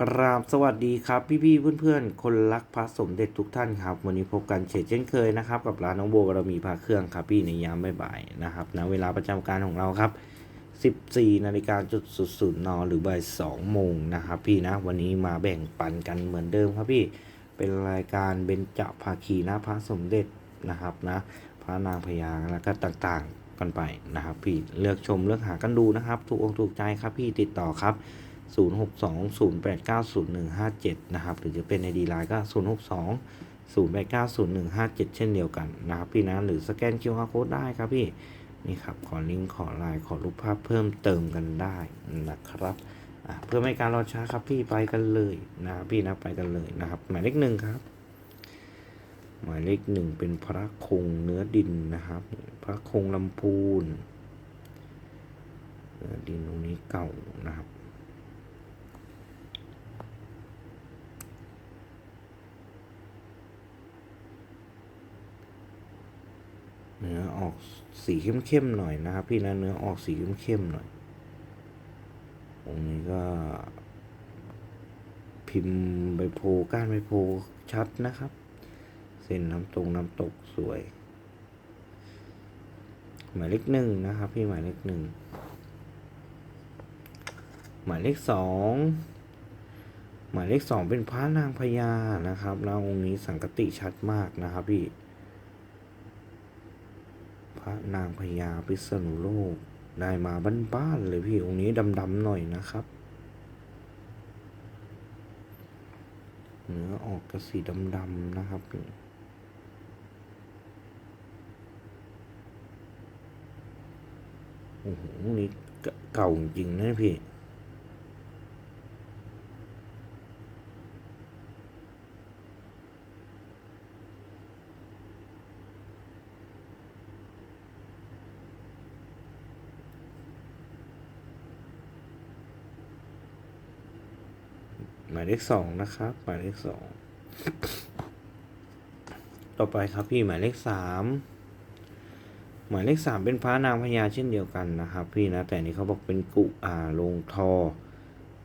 กราบสวัสดีครับ พี่ๆเพื่อนๆ คนรักพระสมเด็จทุกท่านครับ วันนี้พบกันเฉดเช่นเคยนะครับ กับร้านน้องโบเรามีพระเครื่องครับพี่ในยามบ่ายๆนะครับนะเวลาประจำการของเราครับ 14นาฬิกาจุดศูนย์นหรือบ่าย2โมงนะครับ พี่นะวันนี้มาแบ่งปันกันเหมือนเดิมครับพี่เป็นรายการเบญจภาคีนะพระสมเด็จนะครับนะพระนางพญาแล้วก็ต่างๆกันไปนะครับ พี่เลือกชมเลือกหากันดูนะครับ ถูกอกถูกใจครับพี่ติดต่อครับ 0620890157 นะครับ หรือจะเป็นในดีไลน์ก็ 062 0890157 เช่นเดียวกันนะครับพี่นะหรือสแกน QR Code ได้ครับพี่นี่ครับขอลิงก์ขอไลน์ขอรูปภาพเพิ่มเติมกันได้นะครับเพื่อไม่การรอช้าครับพี่ไปกันเลยนะพี่นะไปกันเลยนะครับ หมายเลขหนึ่งครับ หมายเลขหนึ่งเป็นพระคงเนื้อดินนะครับ พระคงลำพูนเนื้อดินตรงนี้เก่านะครับ เนื้อออกสีเข้มๆหน่อยนะครับ พี่นะเนื้อออกสีเข้มๆหน่อยตรงนี้ก็ พิมพ์ใบโพก้านใบโพชัดนะครับ เส้นน้ำตรงน้ำตกสวย หมายเลขหนึ่งนะครับ พี่หมายเลขหนึ่งหมายเลขสองหมายเลขสองเป็นพระนางพญานะครับแล้วองค์นี้สังกติชัดมากนะครับพี่ ระนางพญาพิษณุโลก ได้มาบ้านๆเลยพี่องค์นี้ดำๆหน่อยนะครับเนื้อออกกระสีดำๆนะครับโอ้โหนี่เก่าจริงนะพี่ หมายเลขสองนะครับ หมายเลขสองต่อไปครับพี่หมายเลขสามหมายเลขสามเป็นพระนางพญาเช่นเดียวกันนะครับ พี่นะแต่นี่เขาบอกเป็นกุอ่าลงทอ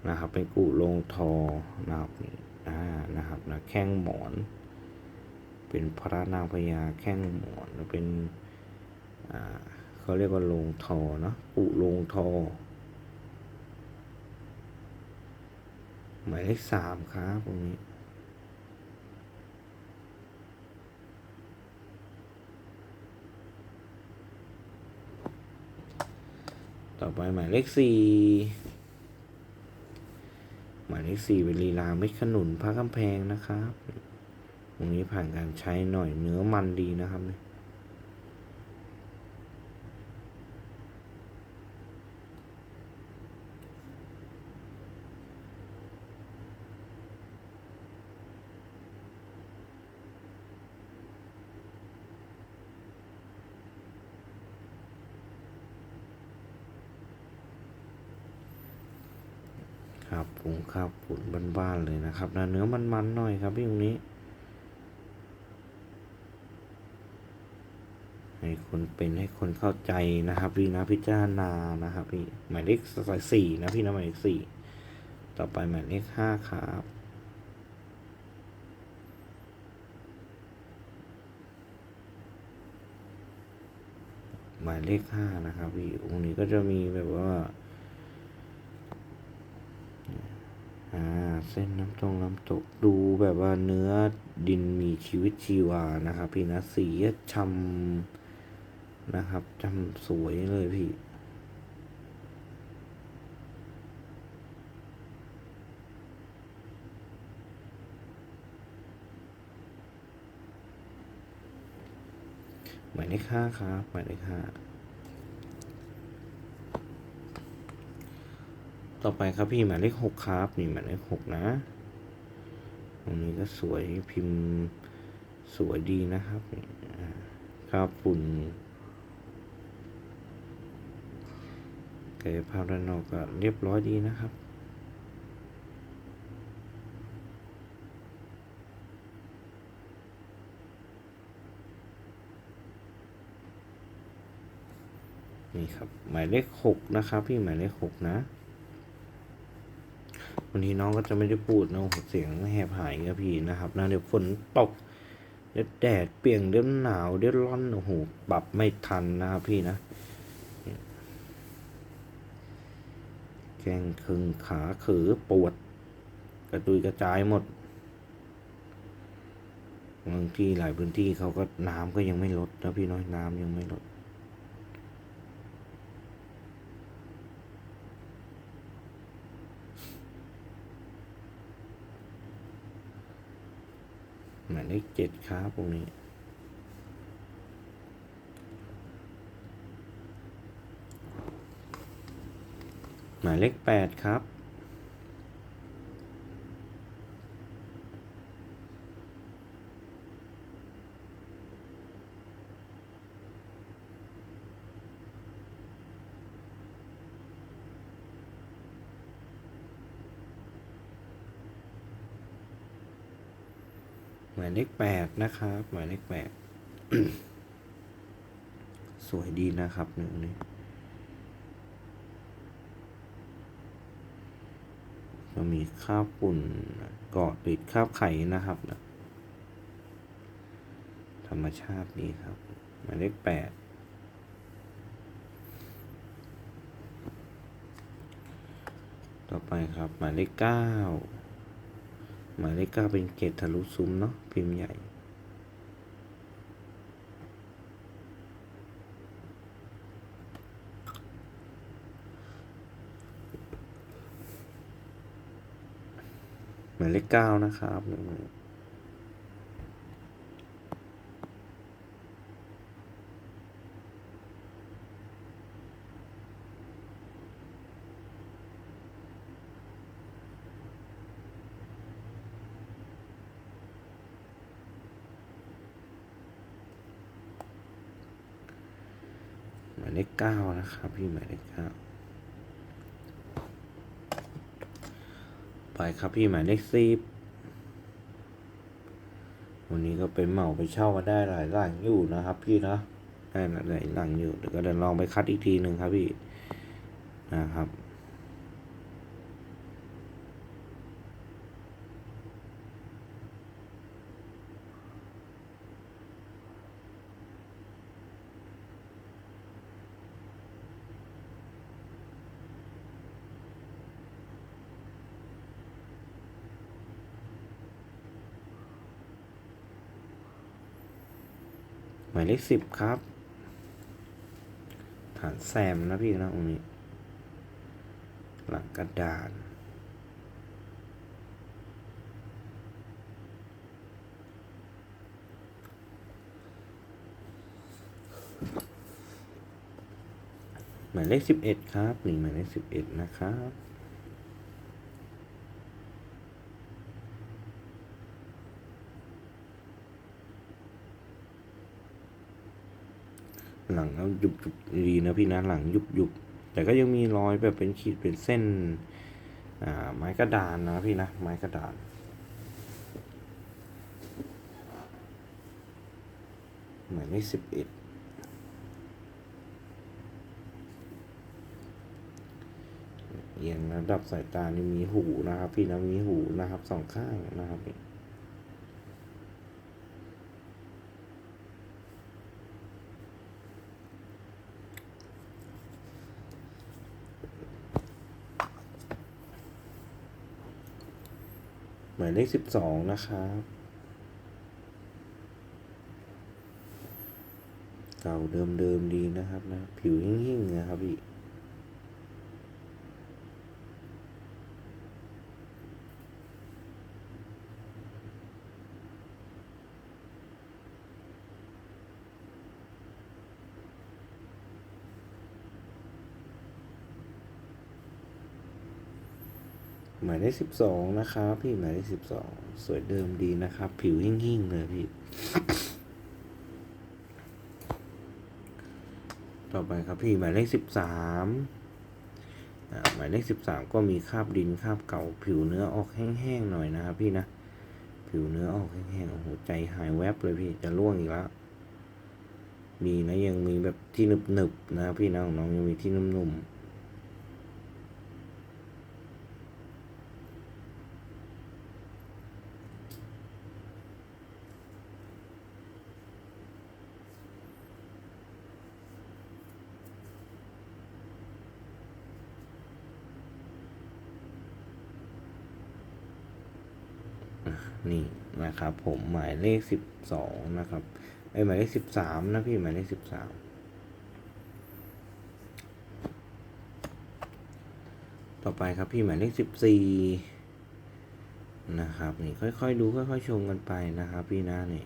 นะครับ เป็นกุลงทอนะครับอ่านะครับนะแข้งหมอน เป็นพระนางพญาแข้งหมอนเป็นอ่าเขาเรียกว่าลงทอเนาะกุลงทอ หมายเลขสามครับตรงนี้ต่อไปหมายเลขสี่หมายเลขสี่เป็นลีลาเม็ดขนุนพระกำแพงนะครับ ตรงนี้ผ่านการใช้หน่อยเนื้อมันดีนะครับเนี่ย ครับผงข้าวปุ่นบ้านๆเลยนะครับนะเนื้อมันๆหน่อยครับพี่ตรงนี้ ให้คนเป็นให้คนเข้าใจนะครับพี่นะพิจารณานะครับพี่หมายเลขสี่นะพี่นะหมายเลขสี่ต่อไปหมายเลขห้าครับหมายเลขห้านะครับพี่องค์นี้ก็จะมีแบบว่า อ่าเส้นน้ำตรงน้ำตกดูแบบว่าเนื้อดินมีชีวิตชีวานะครับ พี่นะสีช้ำนะครับจำสวยเลยพี่หมายเลขห้าครับหมายเลขห้า ต่อไปครับพี่หมายเลขหกครับนี่หมายเลขหกนะตรงนี้ก็สวยพิมพ์สวยดีนะครับนี่อ่าครับฝุ่นกายภาพด้านนอกก็เรียบร้อยดีนะครับนี่ครับหมายเลขหกนะครับพี่หมายเลขหกนะ วันนี้น้องก็จะไม่ได้พูดนะโอ้โหเสียงแหบหายครับพี่นะครับนะเดี๋ยวฝนตกเดี๋ยวแดดเปรียงเดี๋ยวหนาวเดี๋ยวร้อนโอ้โหปรับไม่ทันนะครับพี่นะแกงคึงขาขือปวด กระตุยกระจายหมดบางที่หลายพื้นที่เขาก็น้ำก็ยังไม่ลดนะพี่น้อยน้ำยังไม่ลดายเลขเจ็ดครับตรงนี้หมายเลขแปดครับายเลขแปดนะครับ หมายเลขแปดสวยดีนะครับหนึ่งนี้ก็มีข้าวปุ่นเกาะติดข้าวไข่นะครับนะธรรมชาติดีครับ หมายเลขแปดต่อไปครับ หมายเลขเก้า หมายเลขเก้าเป็นเกตทะลุซุ้มเนาะพิมพ์ใหญ่หมายเลขเก้านะครับหนึ่งมือหมายเลขเก้านะครับ พี่หมายเลขเก้าไปครับพี่หมายเลขสิบวันนี้ก็เป็นเหมาไปเช่ามาได้หลายหลังอยู่นะครับ พี่นะได้หลายหลังอยู่เดี๋ยวก็เดินลองไปคัดอีกทีหนึ่งครับพี่นะครับ หมายเลขสิบครับ ฐานแซมนะพี่นะตรงนี้ หลังกระดานหมายเลขสิบเอ็ดครับนี่หมายเลขสิบเอ็ดนะครับ หลังแล้วยุบยุบดีนะพี่นะหลังยุบยุบแต่ก็ยังมีรอยแบบเป็นขีดเป็นเส้นอ่าไม้กระดานนะพี่นะไม้กระดานหมายเลขสิบเอ็ดเอียงระดับสายตานี่มีหูนะครับ พี่นะมีหูนะครับสองข้างนะครับพี่ หมายเลขสิบสองนะครับเก่าเดิมๆดีนะครับนะ ผิวหิ่งๆนะครับพี่ หมายเล ขสิบสองนะครับพี่หมายเลขสิบสองสวยเดิมดีนะครับ ผิวหิ่งๆเลยพี่ ต่อไปครับพี่หมายเลขสิบสามหมายเลขสิบสามก็มีคราบดินคราบเก่า ผิวเนื้อออกแห้งๆหน่อยนะครับพี่นะ ผิวเนื้อออกแห้งๆโอ้โหใจหายแวบเลยพี่จะร่วงอีกแล้วมีนะยังมีแบบที่หนึบๆนะพี่นะของน้องยังมีที่นุ่มๆ นะครับ ผมหมายเลขสิบสองนะครับไอหมายเลขสิบสามนะพี่หมายเลขสิบสามต่อไปครับพี่หมายเลขสิบสี่นะครับนี่ค่อยๆดูค่อยๆชมกันไปนะครับ พี่นะนี่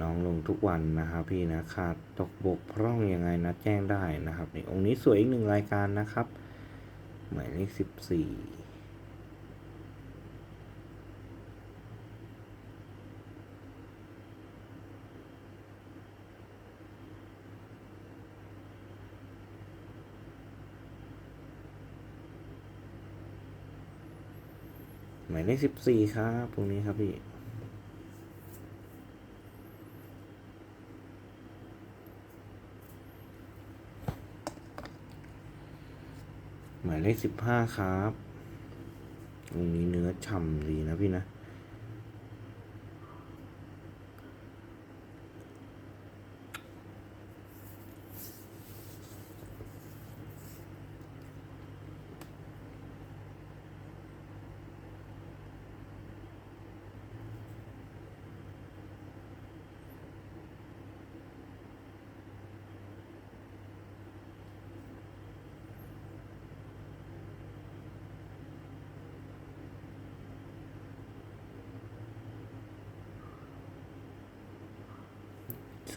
น้องลงทุกวันนะครับ พี่นะขาดตกบกพร่องยังไงนะแจ้งได้นะครับนี่องค์นี้สวยอีกหนึ่งรายการนะครับ หมายเลขสิบสี่ ห มายเลขสิบสี่ครับตรงนี้ครับพี่หมายเลขสิบห้าครับตรงนี้เนื้อฉ่ำดีนะพี่นะ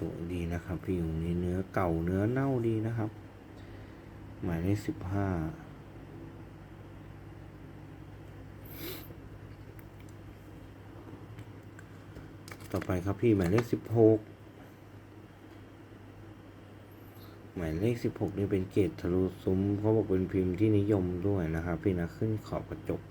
สวยดีนะครับพี่ตรงนี้เนื้อเก่าเนื้อเน่าดีนะครับ หมายเลขสิบห้าต่อไปครับพี่หมายเลขสิบหกหมายเลขสิบหกนี่เป็นเกตทะลุซุ้มเขาบอกเป็นพิมพ์ที่นิยมด้วยนะครับ พี่นะขึ้นขอบกระจก ร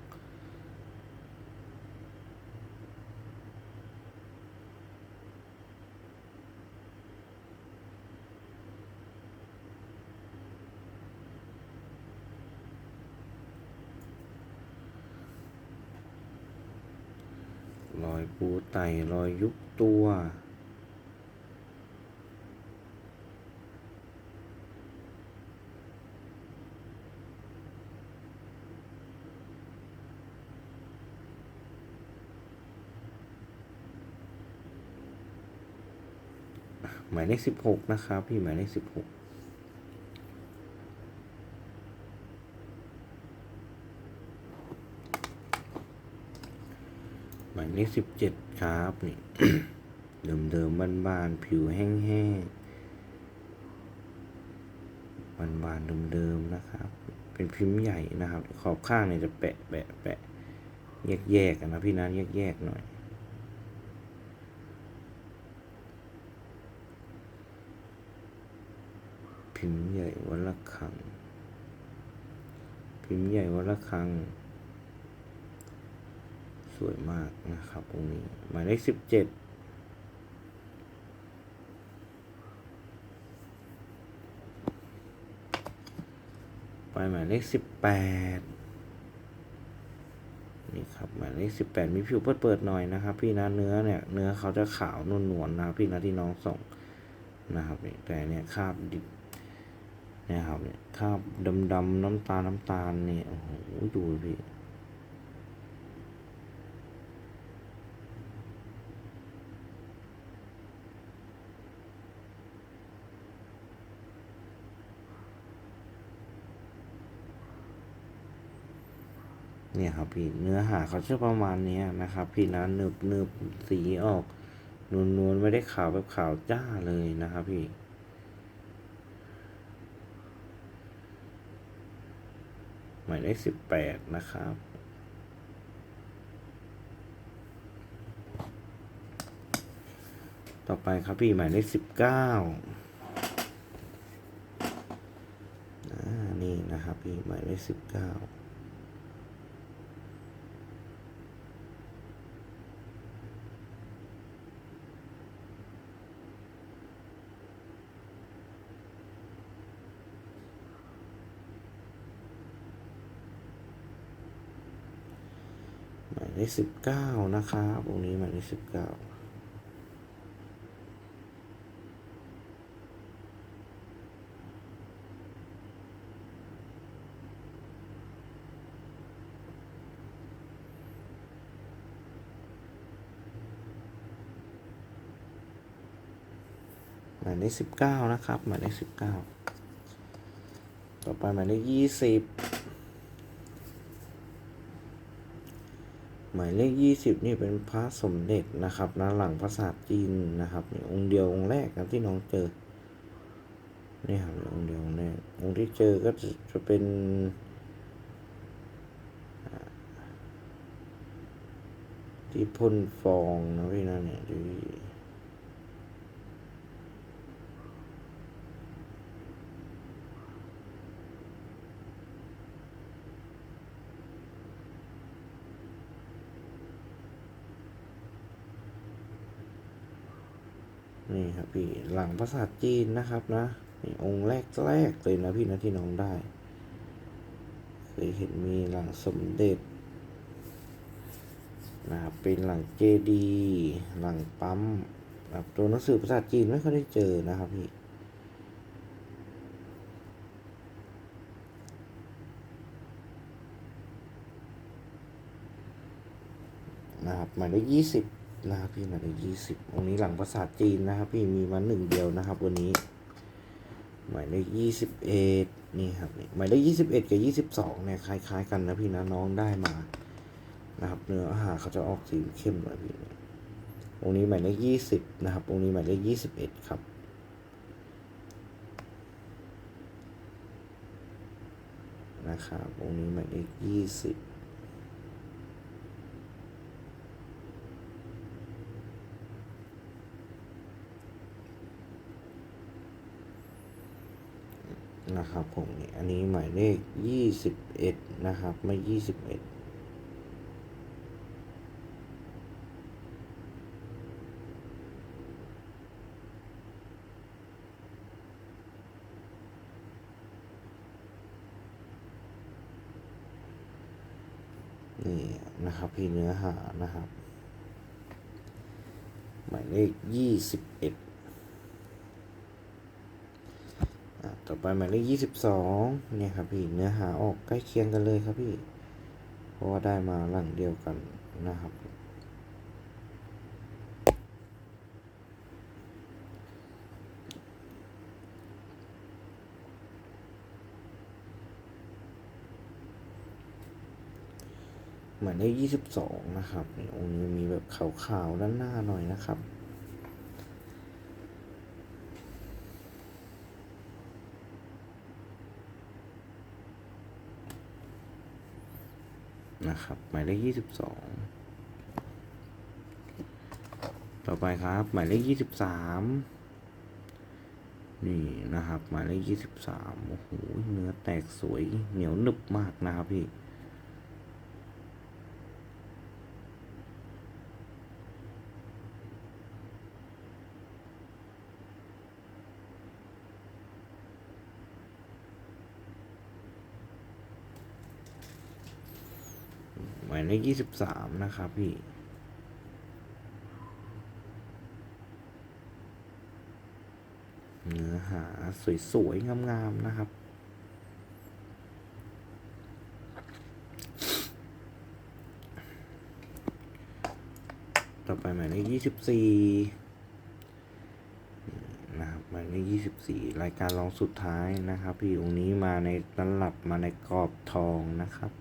อยปูไตรอยยุบตัว หมายเลขสิบหกนะครับ พี่หมายเลขสิบหก มายเลขสิบเจ็ดครับนี่เดิมเดิมๆบานๆผิวแห้งๆบานบานๆเดิมๆนะครับ เป็นพิมพ์ใหญ่นะครับ ขอบข้างเนี่ยจะแปะแปะแปะแยกแยกๆกันนะพี่นันแยกแยกๆหน่อยพิมพ์ใหญ่วันละครั้งพิมพ์ใหญ่วันละครั้ง สวยมากนะครับตรงนี้หมายเลขสิบเจ็ดไปหมายเลขสิบแปดนี่ครับหมายเลขสิบแปดมีผิวเปิดเปิดหน่อยนะครับ พี่นะเนื้อเนี่ยเนื้อเขาจะขาวนวลนวลๆนะพี่นะที่น้องส่งนะครับแต่เนี่ยคราบดิบเนี่ยครับเนี่ยคราบดำดำๆน้ำตาลน้ำตาลเนี่ยโอ้โหดูพี่ เนี่ยครับพี่เนื้อหาเขาจะประมาณนี้นะครับ พี่นะเนึบเนึบสีออกนวลนวลๆไม่ได้ขาวแบบขาวจ้าเลยนะครับพี่หมายเลขสิบแปดนะครับต่อไปครับพี่หมายเลขสิบเก้าอ่านี่นะครับพี่หมายเลขสิบเก้า เลขสิบเก้านะครับตรงนี้หมายเลขสิบเก้าหมายเลขสิบเก้านะครับ หมายเลขสิบเก้าต่อไปหมายเลขยี่สิบ หมายเลขยี่สิบนี่เป็นพระสมเด็จนะครับนะหลังพระศาสตร์จีนนะครับนี่องค์เดียวองค์แรกนะที่น้องเจอนี่ครับองค์เดียวองค์แรกองค์ที่เจอก็จะจะเป็นที่พ่นฟองนะพี่นะเนี่ยที่ นี่ครับพี่หลังพระศาจีนนะครับนะนี่องค์แรกแรกเลยนะพี่นะที่น้องได้เคยเห็นมีหลังสมเด็จนะครับเป็นหลังเจดีหลังปั๊มนะครับตัวหนังสือภาษาจีนไม่ค่อยได้เจอนะครับพี่นะครับหมายเลขยี่สิบ นะครับพี่มายเลยี่สิบองนี้หลังภาษาจีนนะครับ พี่มีมาหนึ่งเดียวนะครับ วันนี้ หมายเลขยี่สิบเอ็ดนี่ครับหมายเลขยี่สิบเอ็ดกับยี่สิบสองเนี่ยคล้าย ๆ กันนะพี่นะน้องได้มานะครับ เนื้อหาเขาจะออกสีเข้มหน่อยพี่องค์นี้หมายเลขยี่สิบนะครับองนี้หมายเลขยี่สิบเอ็ดครับนะครับองนี้หมายเลขยี่สิบ นะครับผมนี่อันนี้หมายเลขยี่สิบเอ็ดนะครับ ไม่ยี่สิบเอ็ดนี่นะครับพี่เนื้อหานะครับ หมายเลขยี่สิบเอ็ด อะ ต่อไปหมายเลขยี่สิบสองเนี่ยครับพี่เนื้อหาออกใกล้เคียงกันเลยครับพี่ เพราะว่าได้มาหลังเดียวกันนะครับ หมายเลขยี่สิบสองนะครับองค์นี้มีแบบขาวๆด้านหน้าหน่อยนะครับ นะครับ หมายเลขยี่สิบสองต่อไปครับ หมายเลขยี่สิบสามนี่นะครับ หมายเลขยี่สิบสามโอ้โห เนื้อแตกสวยเหนียวหนึบมากนะครับพี่ หมา ยี่สิบสามนะครับพี่เนื้อหาสวยๆ งามๆ นะครับ ต่อไปหมายเลขยี่สิบสี่นะครับหมายเลขยี่สิบสี่รายการรองสุดท้ายนะครับ พี่องค์นี้มาในตลับมาในกรอบทองนะครับ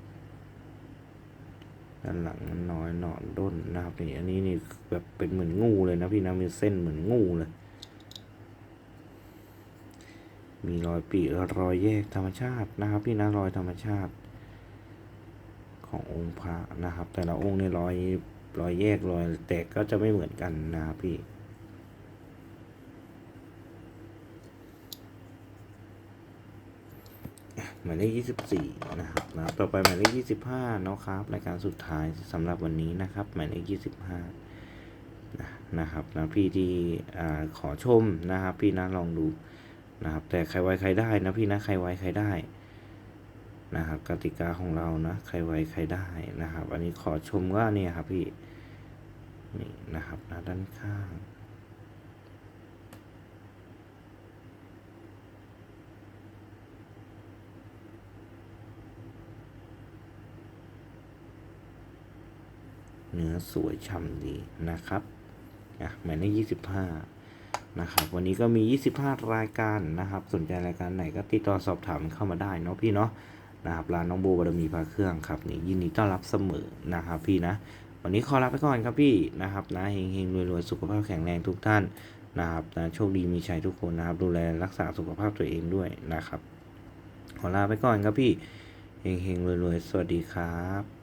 ด้านหลังมันน้อยหนอนด้นนะครับนี่อันนี้นี่แบบเป็นเหมือนงูเลยนะพี่นะมีเส้นเหมือนงูเลย มีรอยปีรอยแยกธรรมชาตินะครับ พี่นะรอยธรรมชาติ ขององค์พระนะครับ แต่ละองค์เนี่ยรอยรอยแยกรอยแตกก็จะไม่เหมือนกันนะครับพี่ หมายเลข 24 นะครับนะต่อไปหมายเลข 25เนาะครับรายการสุดท้ายสำหรับวันนี้นะครับ หมายเลข 25นะนะครับนะพี่ที่อ่าขอชมนะครับ พี่นะลองดูนะครับ แต่ใครไว้ใครได้นะพี่นะใครไว้ใครได้นะครับกติกาของเรานะใครไว้ใครได้นะครับ อันนี้ขอชมว่าเนี่ยครับพี่นี่นะครับนะด้านข้าง เนื้อสวยฉ่ำดีนะครับอะหมายเลขยี่สิบห้านะครับ วันนี้ก็มี 25 รายการนะครับ สนใจรายการไหนก็ติดต่อสอบถามเข้ามาได้เนาะพี่เนาะนะครับร้านน้องโบบารมีพาเครื่องครับนี่ยินดีต้อนรับเสมอนะครับพี่นะ วันนี้ขอลาไปก่อนครับพี่นะครับนะเฮงๆรวยๆสุขภาพแข็งแรงทุกท่านนะครับนะโชคดีมีชัยทุกคนนะครับ ดูแลรักษาสุขภาพตัวเองด้วยนะครับ ขอลาไปก่อนครับพี่เฮงๆรวยๆสวัสดีครับ